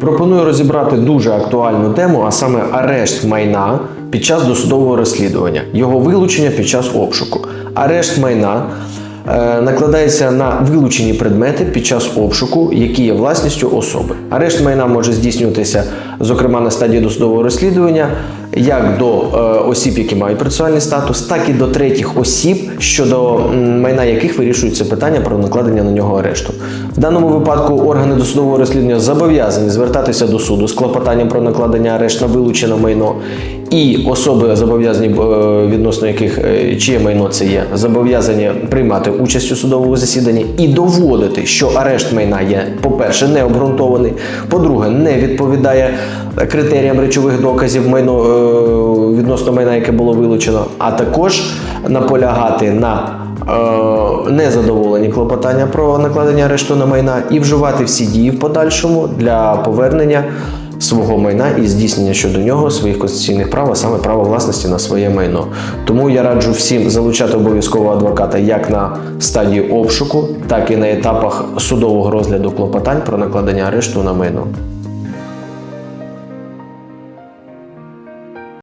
Пропоную розібрати дуже актуальну тему, а саме арешт майна під час досудового розслідування, його вилучення під час обшуку. Арешт майна е, накладається на вилучені предмети під час обшуку, які є власністю особи. Арешт майна може здійснюватися, зокрема на стадії досудового розслідування, як до е, осіб, які мають процесуальний статус, так і до третіх осіб, щодо майна яких вирішується питання про накладення на нього арешту. В даному випадку органи досудового розслідування зобов'язані звертатися до суду з клопотанням про накладення арешт на вилучене майно, і особи зобов'язані, е, відносно яких е, чиє майно це є, зобов'язані приймати участь у судовому засіданні і доводити, що арешт майна є, по-перше, не обґрунтований, по-друге, не відповідає критеріям речових доказів майно відносно майна, яке було вилучено, а також наполягати на е, незадоволені клопотання про накладення арешту на майна і вживати всі дії в подальшому для повернення свого майна і здійснення щодо нього своїх конституційних прав, а саме право власності на своє майно. Тому я раджу всім залучати обов'язково адвоката як на стадії обшуку, так і на етапах судового розгляду клопотань про накладення арешту на майно.